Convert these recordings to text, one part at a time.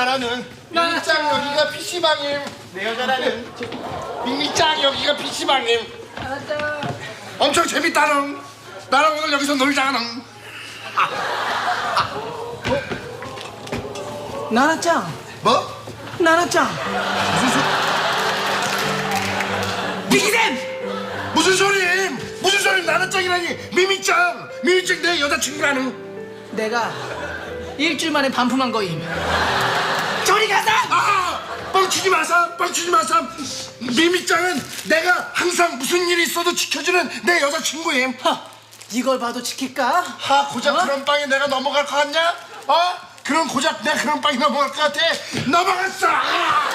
알아는 미미짱 여기가 PC방임. 내 여자라는. 미미짱 여기가 PC방임. 알았죠. 엄청 재밌다는. 나랑 오늘 여기서 놀자는. 나나짱, 뭐? 나나짱. 무슨 소 미기쌤! 무슨 소리임 무슨 소리? 나는 짱이라니. 미미짱. 미미짱 내 여자친구라는. 내가 일주일 만에 반품한 거임. 저리 가서! 아 뻥치지 마삼 뻥치지 마삼 미미짱은 내가 항상 무슨 일이 있어도 지켜주는 내 여자친구임 하, 이걸 봐도 지킬까? 하 고작 어? 그런 빵에 내가 넘어갈 것 같냐? 어? 그런 고작 내가 그런 빵에 넘어갈 것 같아? 넘어갔어! 아!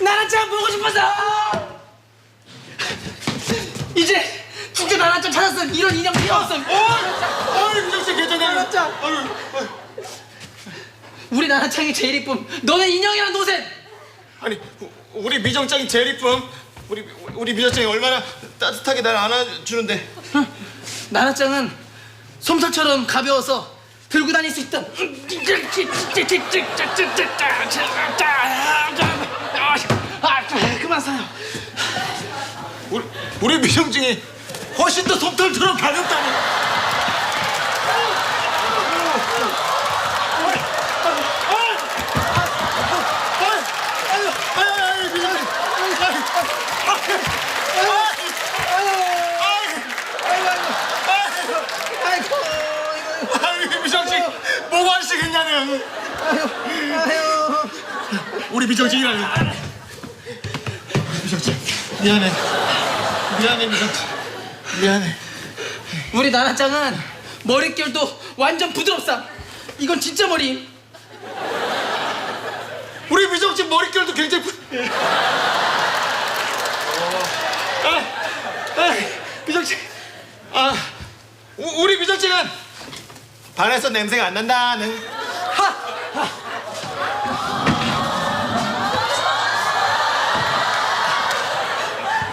나나짱 보고 싶어서! 이제 진짜 나나짱 찾았어. 이런 인형 필요 없어. 어이 미정씨 괜찮아 나나짱. 어이, 어이. 우리 나나짱이 제일 이쁨. 너네 인형이랑 노셈. 아니 우- 우리 미정짱이 제일 이쁨 우리 우리 미정짱이 얼마나 따뜻하게 날 안아주는데 나나짱은 솜사처럼 가벼워서 들고 다닐 수 있던. 아, 그만 사요. 우리 우리 미정증이 훨씬 더 솜털처럼 가볍다니 아이고, 이거. 아니 미정증 뭐가 하시겠냐는 아유. 우리 미정증이라는 미정증 미안해 미안해 미정증 미안해. 우리 나나짱은 머릿결도 완전 부드럽사. 이건 진짜 머리. 우리 미정증 머릿결도 굉장히 부... 아, 아, 미정증 아 우, 우리 미정증은 반에서 냄새가 안 난다는.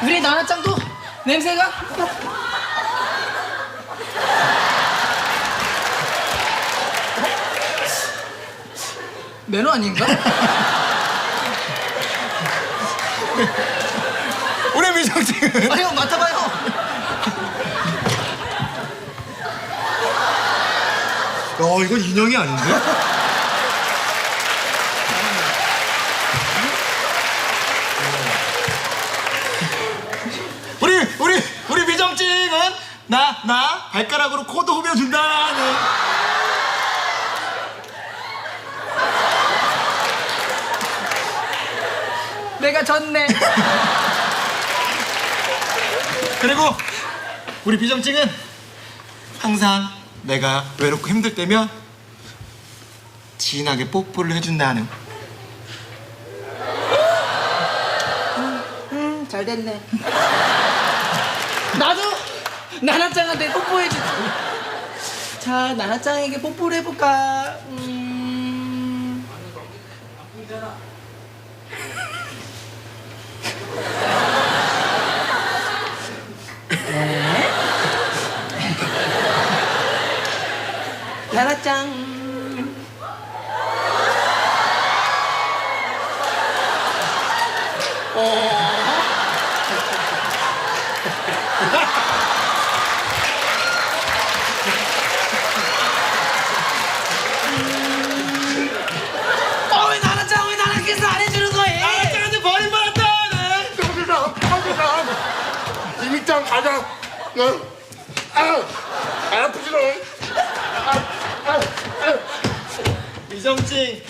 우리 나나짱도 냄새가 매너 아닌가? 우리 미정증은 아유 맡아봐요. 어 이건 인형이 아닌데? 나 나 발가락으로 코도 후벼준다는 내가 졌네. 그리고 우리 비정증은 항상 내가 외롭고 힘들 때면 진하게 뽀뽀를 해준다는 음, 잘 됐네. 나도 나나짱한테 뽀뽀해주지. 자, 나나짱에게 뽀뽀를 해볼까? 음... 네. 나나짱. 가자 어? 아, 아 아프지 너 비정증